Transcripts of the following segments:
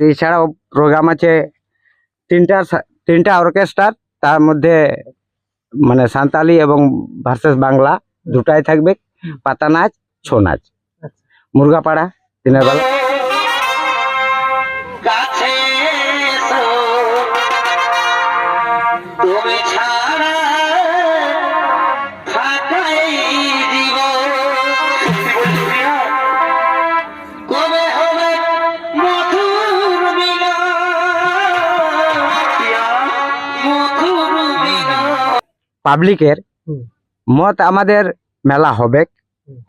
এছাড়াও প্রোগ্রাম আছে তিনটা তিনটা অর্কেস্ট্রার তার মধ্যে মানে সাঁতালি এবং ভার্সেস বাংলা দুটাই থাকবে পাতা নাচ ছৌ নাচ। মুরগাপাড়া দিনের বেলা। পাবলিকের মত আমাদের মেলা হবে।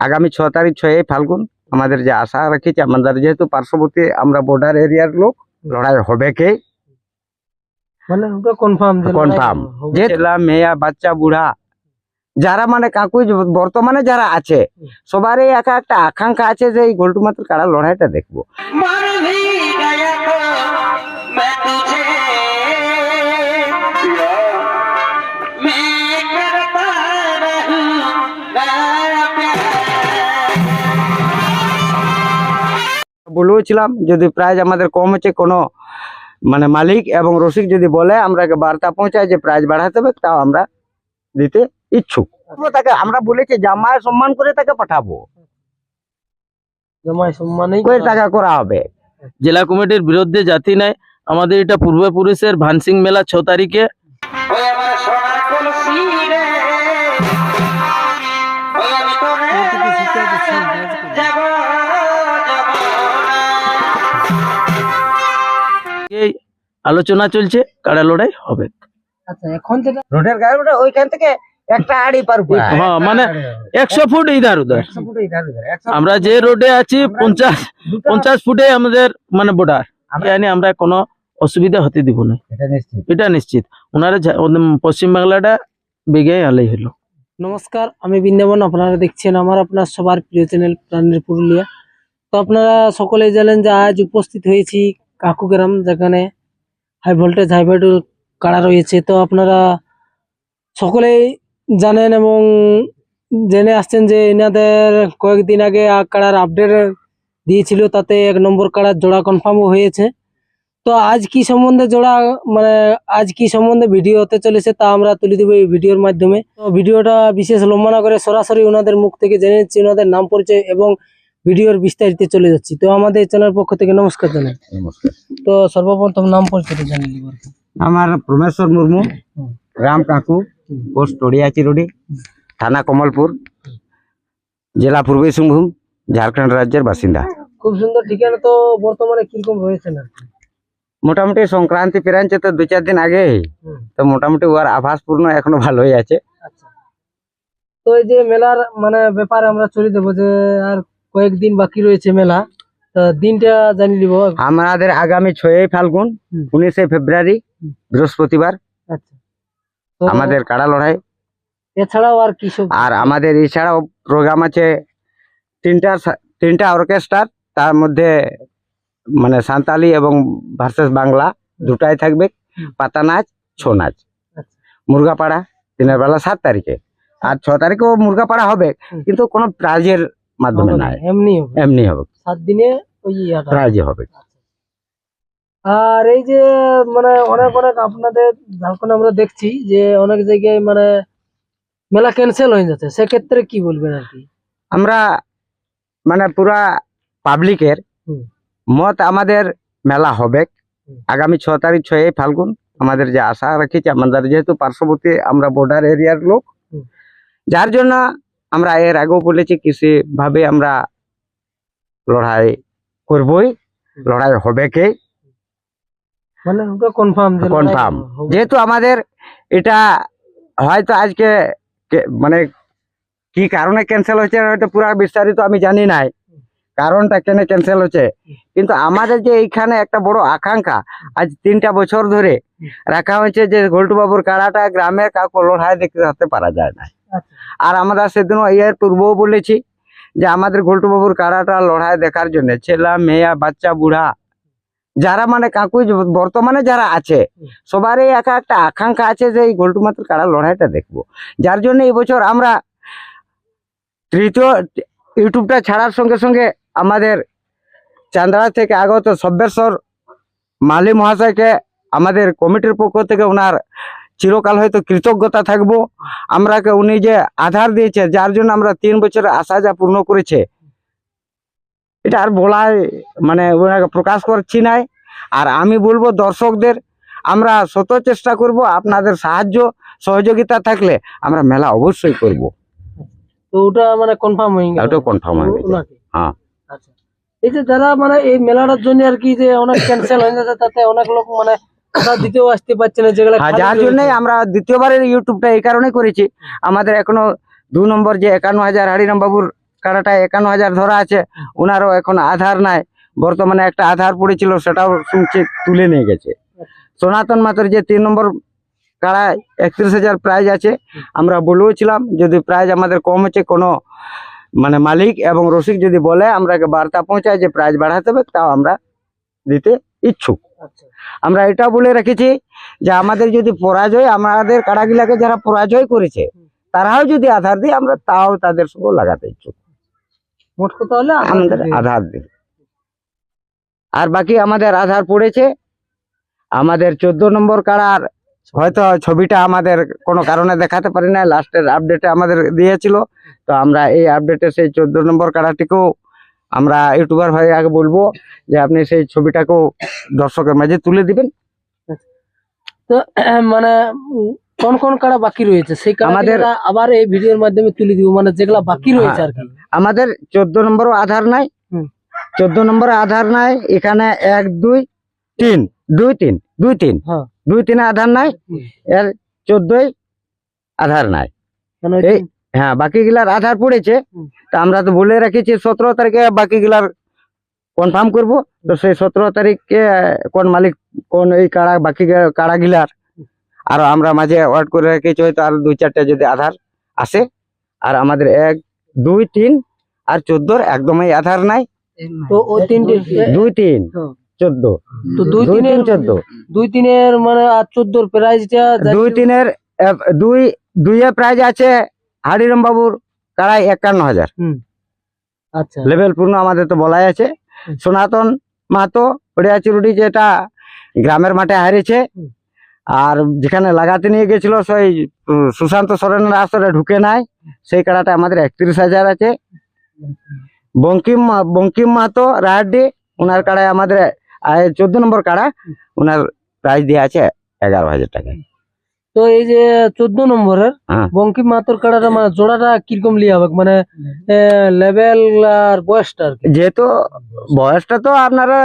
আগামী ছ তারিখ ছয় ফাল্গুন আমাদের যে আশা রাখিছি আমাদের যেহেতু পার্শ্ববর্তী আমরা বর্ডার এরিয়ার লোক লড়াই হবে কে? মানে কনফার্ম কনফার্ম যে ছেলা মেয়া বাচ্চা বুড়া যারা মানে কাকুই বর্তমানে যারা আছে সবারই একা একটা আকাঙ্ক্ষা আছে যে এই গোল্টু মাত্র কারা লড়াইটা দেখব। বলেওছিলাম যদি প্রাইজ আমাদের কম হচ্ছে কোনো মানে মালিক এবং রসিক যদি বলে আমরা বার্তা পৌঁছায় যে প্রাইজ বাড়াতে হবে তাও আমরা দিতে ইচ্ছুক। তাকে আমরা বলেছি জামায় সম্মান করে তাকে পাঠাবো। জমায় সম্মানেই টাকা করা হবে। জেলা কমিটির বিরুদ্ধে জাতি নাই আমাদের এটা পূর্বপুরুষের ভানসিং মেলা ছ তারিখে। আলোচনা চলছে কাড়া লড়াই হবে। আচ্ছা এখন যেটা রোডের গায়ে ওটা ওইখান থেকে একটা আড়ি পারব হ্যাঁ মানে একশো ফুট ইধার উধার। আমরা যে রোডে আছি পঞ্চাশ পঞ্চাশ ফুটে আমাদের মানে বর্ডার জানি আমরা কোনো অসুবিধা হতে দিব না। এটা নিশ্চিত। ওনারা যা- ওদের পশ্চিম বাংলাটা বেগে আলাই হলো। নমস্কার আমি বৃন্দাবন আপনারা দেখছেন আমার আপনার সবার প্রিয় চ্যানেল প্রাণের পুরুলিয়া। তো আপনারা সকলেই জানেন যে আজ উপস্থিত হয়েছি কাকু গ্রাম যেখানে হাই ভোল্টেজ হাই ভোল্টেজ কাড়া রয়েছে? তো আপনারা সকলেই জানেন এবং জেনে আসছেন যে এনাদের কয়েকদিন আগে কাড়ার আপডেট দিয়েছিল, তাতে এক নম্বর কাড়ার জোড়া কনফার্মও হয়েছে। তো আজ কি সম্বন্ধে জোড়া মানে আজ কি সম্বন্ধে ভিডিও হতে চলেছে তা আমরা তুলে দেবো এই ভিডিওর মাধ্যমে। তো ভিডিওটা বিশেষ লম্বা না করে সরাসরি ওনাদের মুখ থেকে জেনে নিচ্ছি, ওনাদের নাম পরিচয় এবং ভিডিওর বিস্তারিত চলে যাচ্ছি। তো আমাদের চ্যানেল পক্ষ থেকে নমস্কার জানাই। নমস্কার। তো সর্বপ্রথম নাম পরিচয়টা জানিয়ে কি। আমার প্রমেশ্বর মুর্মু রাম কাকু পোস্ট ওড়িয়াচি রোডি থানা কমলপুর জেলা পূর্বী সিংভূম ঝাড়খণ্ড রাজ্যের বাসিন্দা। খুব সুন্দর ঠিকানা তো বর্তমানে কীরকম রয়েছে না? মোটামুটি সংক্রান্তি পেরাচ্ছে তো দু চার দিন আগে। তো মোটামুটি ওর আভাসপূর্ণ এখনও ভালোই আছে। আচ্ছা। তো এই যে মেলার মানে ব্যাপারে আমরা চলে দেবো যে আর কয়েকদিন বাকি রয়েছে মেলা তা দিনটা জানিয়ে দিব। আমাদের আগামী ছয়ই ফাল্গুন উনিশে ফেব্রুয়ারি বৃহস্পতিবার। আচ্ছা। আমাদের কাড়া লড়াই। এছাড়াও আর কি আর আমাদের এছাড়াও প্রোগ্রাম আছে তিনটা তিনটা অর্কেস্ট্রার তার মধ্যে মানে সাঁতালি এবং ভার্সেস বাংলা দুটাই থাকবে পাতা নাচ ছৌ নাচ। আচ্ছা। মুরগাপাড়া দিনের বেলা সাত তারিখে। আর ছ তারিখেও মুরগাপাড়া হবে কিন্তু কোনো প্রাইজের মাধ্যমে না, নাই। এমনি হবে। এমনি হবে। সাত দিনে ওই ইয়াটা। প্রাইজে হবে। আর এই যে মানে অনেক অনেক আপনাদের ঝাড়খণ্ডে আমরা দেখছি যে অনেক জায়গায় মানে মেলা ক্যান্সেল হয়ে যাচ্ছে। সেক্ষেত্রে কি বলবেন আর কি? আমরা মানে পুরা পাবলিকের। মত আমাদের মেলা হবে। আগামী ছ তারিখ ছয় ফাল্গুন আমাদের যে আশা রাখিছি আমাদের যেহেতু পার্শ্ববর্তী আমরা বর্ডার এরিয়ার লোক যার জন্য আমরা এর আগেও বলেছি ভাবে আমরা লড়াই করবই লড়াই হবে কে? মানে কনফার্ম কনফার্ম যেহেতু আমাদের এটা হয়তো আজকে মানে কি কারণে ক্যান্সেল হয়েছে হয়তো পুরো বিস্তারিত আমি জানি নাই। কারণটা কেন ক্যান্সেল হচ্ছে কিন্তু আমাদের যে এইখানে একটা বড় আকাঙ্ক্ষা আজ তিনটা বছর ধরে রাখা হয়েছে যে বাবুর কাড়াটা গ্রামের কাউকে লড়াই দেখতে থাকতে পারা যায় না। আচ্ছা। আর আমরা সেদিন এর পূর্বও বলেছি যে আমাদের বাবুর কাড়াটা লড়াই দেখার জন্য ছেলা মেয়া বাচ্চা বুড়া যারা মানে কাকুই বর্তমানে যারা আছে সবারই একা একটা আকাঙ্ক্ষা আছে যে এই গোল্টু মাত্র কাড়া লড়াইটা দেখব। যার জন্য এই বছর আমরা তৃতীয় ইউটিউবটা ছাড়ার সঙ্গে সঙ্গে আমাদের চান্দ্রা থেকে আগত সব্যেশ্বর মালি মহাশয়কে আমাদের কমিটির পক্ষ থেকে ওনার চিরকাল হয়তো কৃতজ্ঞতা থাকব। আমরাকে উনি যে আধার দিয়েছে যার জন্য আমরা তিন বছরের আশা যা পূর্ণ করেছে এটা আর বলায় মানে ওনাকে প্রকাশ করছি নাই। আর আমি বলব দর্শকদের আমরা শত চেষ্টা করব আপনাদের সাহায্য সহযোগিতা থাকলে আমরা মেলা অবশ্যই করব। তো ওটা মানে কনফার্ম হয়ে গেল। ওটাও কনফার্ম হয়ে গেছে। হ্যাঁ। এই যে যারা মানে এই মেলাটার জন্য আর কি যে অনেক ক্যান্সেল হয়ে যাচ্ছে তাতে অনেক লোক মানে দিতেও আসতে পারছে না যেগুলো হ্যাঁ, যার জন্যই আমরা দ্বিতীয়বারের ইউটিউবটা এই কারণে করেছি। আমাদের এখনও দু নম্বর যে একান্ন হাজার হারিরাম বাবুর কাড়াটা একান্ন হাজার ধরা আছে ওনারও এখন আধার নাই। বর্তমানে একটা আধার পড়েছিল সেটাও শুনছি তুলে নিয়ে গেছে। সনাতন মাতের যে তিন নম্বর কাড়া একত্রিশ হাজার প্রাইজ আছে আমরা বলেওছিলাম যদি প্রাইজ আমাদের কম হচ্ছে কোনো মানে মালিক এবং রসিক যদি বলে আমরা বার্তা পৌঁছায় যে প্রাইজ বাড়াতে হবে তাও আমরা দিতে ইচ্ছুক। আচ্ছা। আমরা এটা বলে রেখেছি যে আমাদের যদি পরাজয় আমাদের কাড়াগুলাকে যারা পরাজয় করেছে তারাও যদি আধার দিই আমরা তাও তাদের সঙ্গে লাগাতে ইচ্ছুক। মোট কথা হলে আধার আমাদের আধার দিই আর বাকি আমাদের আধার পড়েছে। আমাদের চোদ্দ নম্বর কাড়ার হয়তো ছবিটা আমাদের কোনো কারণে দেখাতে পারি না লাস্টের আপডেটে আমাদের দিয়েছিল। তো আমরা এই আপডেটে সেই চোদ্দ নম্বর কাড়াটিকেও আমরা ইউটিউবার হয়ে আগে বলব যে আপনি সেই ছবিটাকেও দর্শকের মাঝে তুলে দিবেন। তো মানে কোন কোন কাড়া বাকি রয়েছে? সেই আমাদের- আবার এই ভিডিওর মাধ্যমে তুলে দিব মানে যেগুলা বাকি রয়েছে আর কি। আমাদের চোদ্দ নম্বরও আধার নাই। চোদ্দ নম্বরে আধার নাই এখানে এক দুই তিন দুই তিন দুই তিন। হ্যাঁ। দুই তিনে আধার নাই এর চোদ্দই আধার নাই। মানে এই হ্যাঁ বাকি গুলার আধার পড়েছে। তা আমরা তো বলে রেখেছি সতেরো তারিখে বাকি গুলার কনফার্ম করব। তো সেই সতেরো তারিখে কোন মালিক কোন এই কাড়া বাকি গা- কাড়া গিলার আর আমরা মাঝে ওয়েট করে রেখেছি হয়তো আর দুই চারটে যদি আধার আসে। আর আমাদের এক দুই তিন আর চোদ্দোর একদমই আধার নাই। তো ওই তিনটে দুই তিন। হ্যাঁ। চোদ্দ। তো দুই তিনের চোদ্দ। দুই তিনের মানে আর চোদ্দোর প্রাইজটা দুই তিনের দুই দুইয়ে প্রাইজ আছে হাড়িরাম বাবুর কাড়াই একান্ন হাজার। আচ্ছা। লেভেল পূর্ণ আমাদের তো বলাই আছে। সনাতন মাহাতো ওড়িয়া চুরুডি যেটা গ্রামের মাঠে হারিয়েছে। আর যেখানে লাগাতে নিয়ে গেছিল সেই সুশান্ত সরেনের আসরে ঢুকে নাই। সেই কাড়াটা আমাদের একত্রিশ হাজার আছে। বঙ্কিম মা- বঙ্কিম মাহাতো রাহাড্ডি ওনার কাড়ায় আমাদের চোদ্দ নম্বর কাড়া ওনার প্রাইস দিয়ে আছে এগারো হাজার টাকা। তো এই যে চোদ্দ নম্বরের হ্যাঁ। বঙ্কিম মাতর কাড়াটা মানে জোড়াটা কীরকম লিয়া হবে? মানে লেভেল আর বয়সটা আর যেহেতু বয়সটা তো আপনারা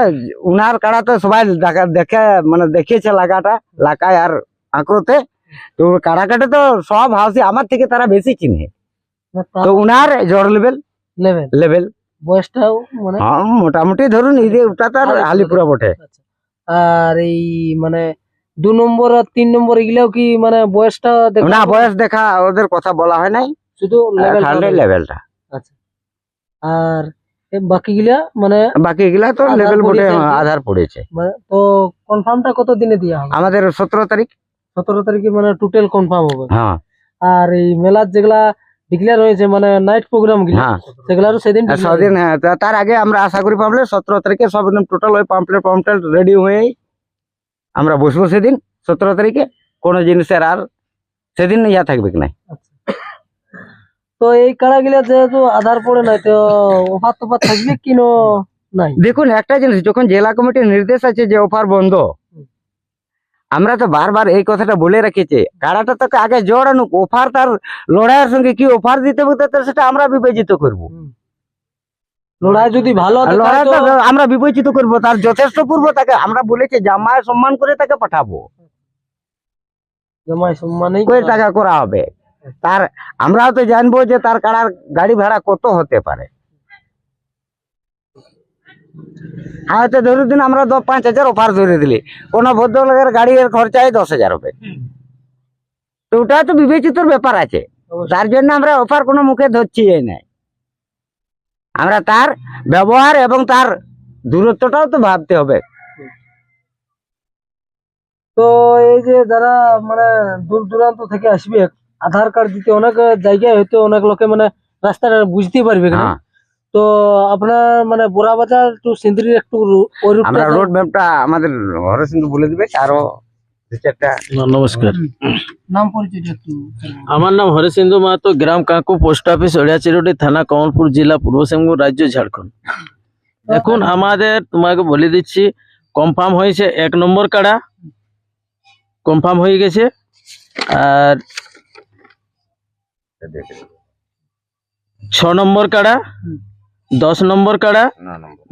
উনার কাড়া তো সবাই দেখা- দেখে মানে দেখিয়েছে লাগাটা লাকায় আর আঁকড়োতে। তো কাড়া কাটে তো সব হাউসি আমার থেকে তারা বেশি চিনে তো উনার জড় লেভেল লেভেল লেভেল বয়সটাও মানে হ্যাঁ মোটামুটি ধরুন ওটা আলিপুরা বটে। আচ্ছা। আর এই মানে দু নম্বর আর তিন নম্বর এগুলাও কি মানে বয়সটা না বয়স দেখা ওদের কথা বলা হয় নাই। শুধু লেভেলটা আর বাকিগুলা মানে তো লেভেল আধার পড়েছে। মানে তো কনফার্মটা কত দিনে হবে? আমাদের সতেরো তারিখ। সতেরো তারিখে মানে টোটাল কনফার্ম হবে। হ্যাঁ। আর এই মেলার যেগুলা ডিক্লেয়ার হয়েছে মানে নাইট প্রোগ্রামগুলা। হ্যাঁ। সেগুলারও সেদিন declare হ্যাঁ তার আগে আমরা আশা করি পাবলে সতেরো তারিখে সব একদম টোটাল ওই পাম্পলেট পাম্পলেট রেডি হয়েই আমরা বসবো সেদিন সতেরো তারিখে। কোনো জিনিসের আর সেদিন ইয়া থাকবে কি নাই। তো এই কাড়া গুলা যেহেতু আধার পড়ে নাই তো অফার তোফার থাকবে কি ন নাই? দেখুন একটা জিনিস যখন জেলা কমিটির নির্দেশ আছে যে অফার বন্ধ আমরা তো বারবার এই কথাটা বলে রেখেছি। কাড়াটা তোকে আগে জোর আনুক অফার তার লড়াইয়ের সঙ্গে কি অফার দিতে হবে সেটা আমরা বিবেচিত করব। লড়াই যদি ভালো লড়াইটা আমরা বিবেচিত করব তার যথেষ্ট পূর্ব তাকে আমরা বলেছি জামায় সম্মান করে তাকে পাঠাবো। সম্মানেই কয় টাকা করা হবে। তার আমরাও তো জানব যে তার কাড়ার গাড়ি ভাড়া কত হতে পারে। হয়তো ধরে দিন আমরা পাঁচ হাজার অফার ধরে দিলি। কোন ভদ্রলোকের গাড়ির খরচায় দশ হাজার হবে তো ওটা তো বিবেচিত ব্যাপার আছে। তার জন্য আমরা অফার কোনো মুখে ধরছি নাই। আমরা তার ব্যবহার এবং তার দূরত্বটাও তো ভাবতে হবে। তো এই যে যারা মানে দূর দূরান্ত থেকে আসবে আধার কার্ড দিতে অনেক জায়গায় হয়তো অনেক লোকে মানে রাস্তাটা বুঝতে পারবে না তো আপনার মানে বোরা বাজার টু সিন্দ্রির একটু আমরা রোড ম্যাপটা আমাদের হরসিন্দু বলে দিবে আরও নমস্কার। নাম পরিচয়টা একটু আমার নাম হরেসিন্দু মাহাতো গ্রাম কাকু পোস্ট অফিস ওড়িয়াচিরোডি থানা কমলপুর জেলা পূর্ব সিংভূম রাজ্য ঝাড়খণ্ড। এখন আমাদের তোমাকে বলে দিচ্ছি কনফার্ম হয়েছে এক নম্বর কাড়া। কনফার্ম হয়ে গেছে। আর ছ নম্বর কাড়া। দশ নম্বর কাড়া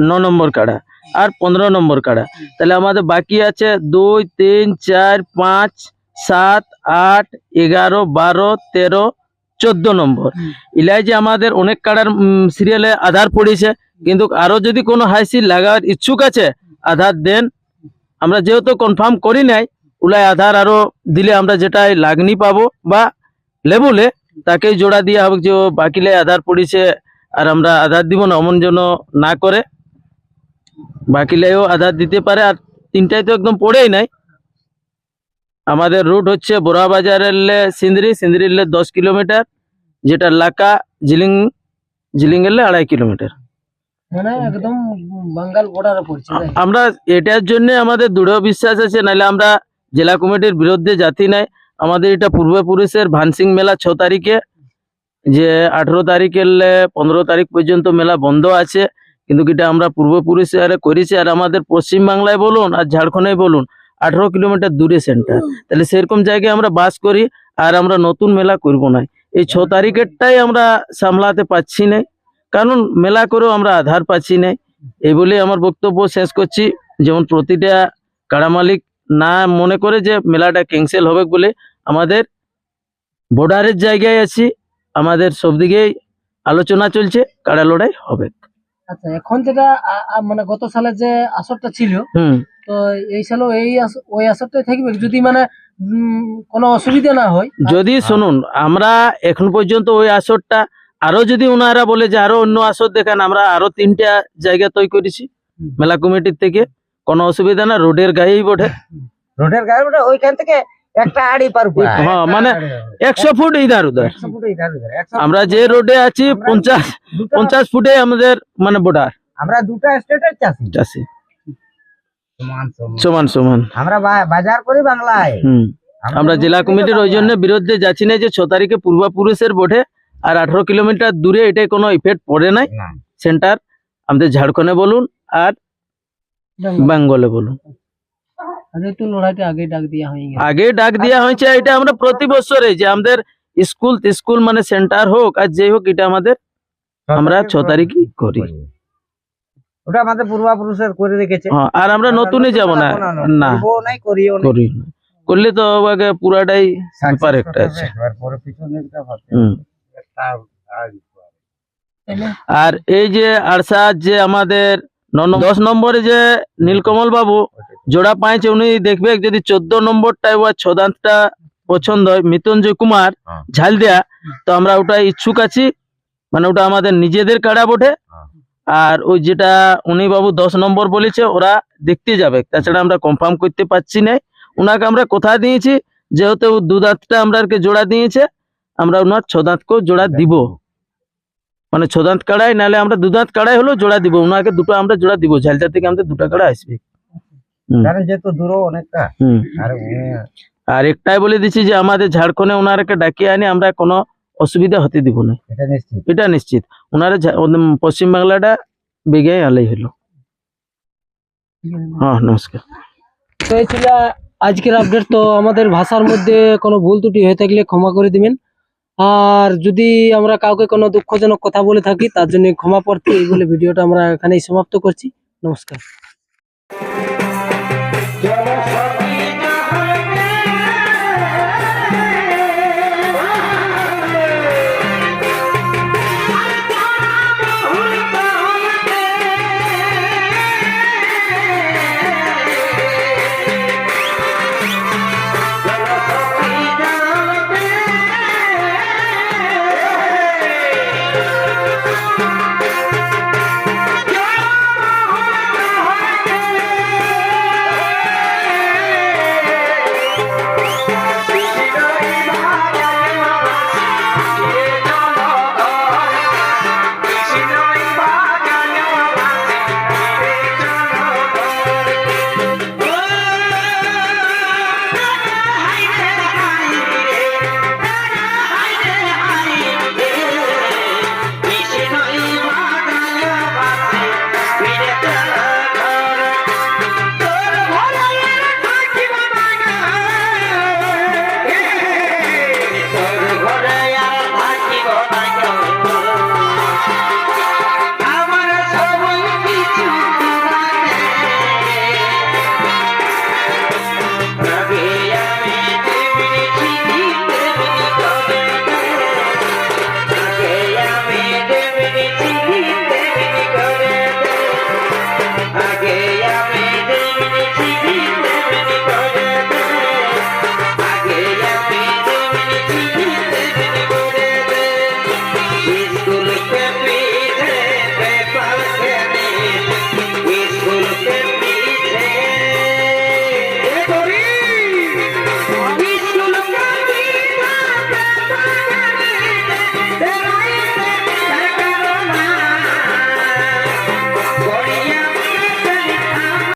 ন নম্বর। কাড়া আর পনেরো নম্বর কাড়া। তাহলে আমাদের বাকি আছে দুই তিন চার পাঁচ সাত আট এগারো বারো তেরো চোদ্দ নম্বর। ইলাই যে আমাদের অনেক কাড়ার সিরিয়ালে আধার পড়েছে কিন্তু আরও যদি কোনো হাইসি লাগার ইচ্ছুক আছে আধার দেন। আমরা যেহেতু কনফার্ম করি নাই উলাই আধার আরও দিলে আমরা যেটাই লাগনি পাবো বা লেবুলে তাকেই জোড়া দিয়া হবে যে ও বাকিলে আধার পড়েছে আর আমরা আধার দিব না অমন যেন না করে। বাকিলেও আধার দিতে পারে আর তিনটাই তো একদম পড়েই নাই। আমাদের রুট হচ্ছে বোরা বাজারের সিন্দ্রি সিন্দ্রির দশ কিলোমিটার যেটা লাকা জিলিং জিলিং এলে আড়াই কিলোমিটার। মানে একদম বাঙ্গাল বর্ডারে পড়ছে আমরা এটার জন্য আমাদের দৃঢ় বিশ্বাস আছে নাহলে আমরা জেলা কমিটির বিরুদ্ধে জাতি নাই। আমাদের এটা পূর্বপুরুষের ভানসিং মেলা ছ তারিখে। যে আঠেরো তারিখের পনেরো তারিখ পর্যন্ত মেলা বন্ধ আছে কিন্তু এটা আমরা পূর্বপুরুষের করেছি আর আমাদের পশ্চিম বাংলায় বলুন আর ঝাড়খণ্ডে বলুন আঠেরো কিলোমিটার দূরে সেন্টার তাহলে সেরকম জায়গায় আমরা বাস করি আর আমরা নতুন মেলা করব না। এই ছ তারিখেরটাই আমরা সামলাতে পারছি না কারণ মেলা করেও আমরা আধার পাচ্ছি না। এই বলে আমার বক্তব্য শেষ করছি। যেমন প্রতিটা কাড়া মালিক না মনে করে যে মেলাটা ক্যান্সেল হবে বলে আমাদের বর্ডারের জায়গায় আছি। আমাদের সব দিকেই আলোচনা চলছে কাড়া লড়াই হবে। আচ্ছা এখন যেটা মানে গত সালে যে আসরটা ছিল হুম। তো এই সালেও এই ওই আসরটাই থাকবে। যদি মানে কোনো অসুবিধা না হয় যদি শুনুন আমরা এখন পর্যন্ত ওই আসরটা আরও যদি ওনারা বলে যে আরও অন্য আসর দেখান আমরা আরও তিনটা জায়গা তৈরি করেছি মেলা কমিটির থেকে কোনো অসুবিধা না রোডের গায়েই বটে। রোডের গায়ে ওটা ওইখান থেকে একটা আড়ি পার। হ্যাঁ, মানে একশো ফুট ইধার উধার আমরা যে রোডে আছি পঞ্চাশ পঞ্চাশ ফুটে আমাদের মানে বর্ডার আমরা দুটো স্টেটের চাষি। চাষি। সমান সমান। আমরা বাজার করি বাংলায়। হুম। আমরা জেলা কমিটির ওই জন্য বিরুদ্ধে যাচ্ছি না যে ছ তারিখে পূর্বপুরুষের বটে আর আঠারো কিলোমিটার দূরে এটাই কোনো ইফেক্ট পড়ে নাই। সেন্টার আমাদের ঝাড়খণ্ডে বলুন আর বেঙ্গলে বলুন। আগে ডাক দেওয়া গেছে। আগে ডাক দেওয়া হয়েছে এটা আমরা প্রতি বছরে যে আমাদের স্কুল স্কুল মানে সেন্টার হোক আর যেই হোক এটা আমাদের আমরা ছ তারিখই করি। ওটা আমাদের পূর্বাপুরুষের করে রেখেছে। হ্যাঁ, আর আমরা নতুনই যাব না না করি করলে তো আগে পুরাটাই আছে। আর- এই যে আরসা যে আমাদের দশ নম্বরে যে নীলকমল বাবু জোড়া পাইছে উনি দেখবে যদি চোদ্দ নম্বরটায় বা ছদান্তটা পছন্দ হয় মৃত্যুঞ্জয় কুমার হ্যাঁ। ঝাল দেয়া তো আমরা ওটা ইচ্ছুক আছি। মানে ওটা আমাদের নিজেদের কাড়া বটে। হ্যাঁ। আর ওই যেটা উনি বাবু দশ নম্বর বলেছে ওরা দেখতে যাবে। তাছাড়া আমরা কনফার্ম করতে পারছি না ওনাকে আমরা কথা দিয়েছি? যেহেতু দু দাঁতটা আমরা জোড়া দিয়েছে আমরা ওনার ছ দাঁতকেও জোড়া দিব। মানে ছ দাঁত কাড়াই নাহলে আমরা দু দাঁত কাড়াই হলেও জোড়া দিব। ওনাকে দুটো আমরা জোড়া দিব ঝালচা থেকে আমাদের দুটো কাড়া আসবে। আর একটাই বলে দিচ্ছি যে আমাদের ঝাড়খণ্ডে ওনারাকে ডাকিয়ে আনি আমরা কোনো অসুবিধা হতে দিব না। এটা নিশ্চিত। এটা নিশ্চিত। ওনারা ঝা- ওদের পশ্চিম বাংলাটা বেগে আলাই হলো। হ্যাঁ নমস্কার। তো এই ছিল আজকের আপডেট তো আমাদের ভাষার মধ্যে কোনো ভুল ত্রুটি হয়ে থাকলে ক্ষমা করে দিবেন। আর যদি আমরা কাউকে কোনো দুঃখজনক কথা বলে থাকি, তার জন্য ক্ষমা পড়তে এই বলে ভিডিওটা আমরা এখানেই সমাপ্ত করছি। নমস্কার।